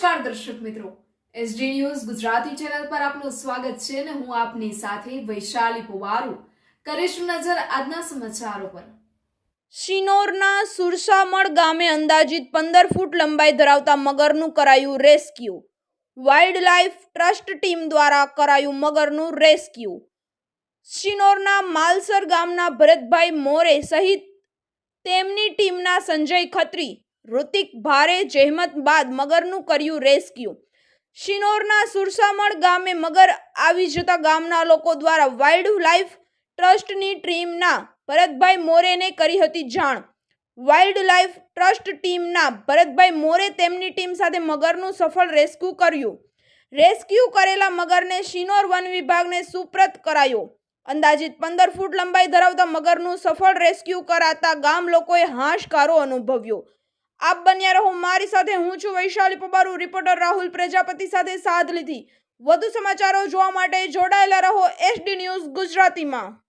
નમસ્કાર દર્શક મિત્રો. એસડી ન્યૂઝ ગુજરાતી ચેનલ પર આપનું સ્વાગત છે અને હું આપની સાથે વૈશાલી પુવારુ. કરીશું નજર આજના સમાચારો પર. શિનોરના સુરસામળ ગામે અંદાજિત પંદર ફૂટ લંબાઈ ધરાવતા મગરનું કરાયું rescue. Wildlife trust team દ્વારા કરાયું મગરનું રેસ્ક્યુ. શિનોરના માલસર ગામના ભરતભાઈ મોરે સહિત તેમની ટીમના સંજય ખત્રી ઋતિક ભારે જહેમત બાદ મગરનું કર્યું રેસ્ક્યુ. શિનોરના સુરસામણ ગામે મગર આવી જતા ગામના લોકો દ્વારા વાઇલ્ડ લાઇફ ટ્રસ્ટની ટીમના ભરતભાઈ મોરેને કરી હતી જાણ. વાઇલ્ડ લાઇફ ટ્રસ્ટ ટીમના ભરતભાઈ મોરે તેમની ટીમ સાથે મગરનું સફળ રેસ્ક્યુ કર્યું. રેસ્ક્યુ કરેલા મગરને શિનોર વન વિભાગને સુપ્રત કરાયો. અંદાજિત પંદર ફૂટ લંબાઈ ધરાવતા મગરનું સફળ રેસ્ક્યુ કરાતા ગામ લોકોએ હાશકારો અનુભવ્યો. આપ બન્યા રહો. મારી સાથે હું છું વૈશાલી પબારુ. રિપોર્ટર રાહુલ પ્રજાપતિ સાથે સાથ લીધી. વધુ સમાચારો જોવા માટે જોડાયેલા રહો. એસડી ન્યૂઝ ગુજરાતીમાં.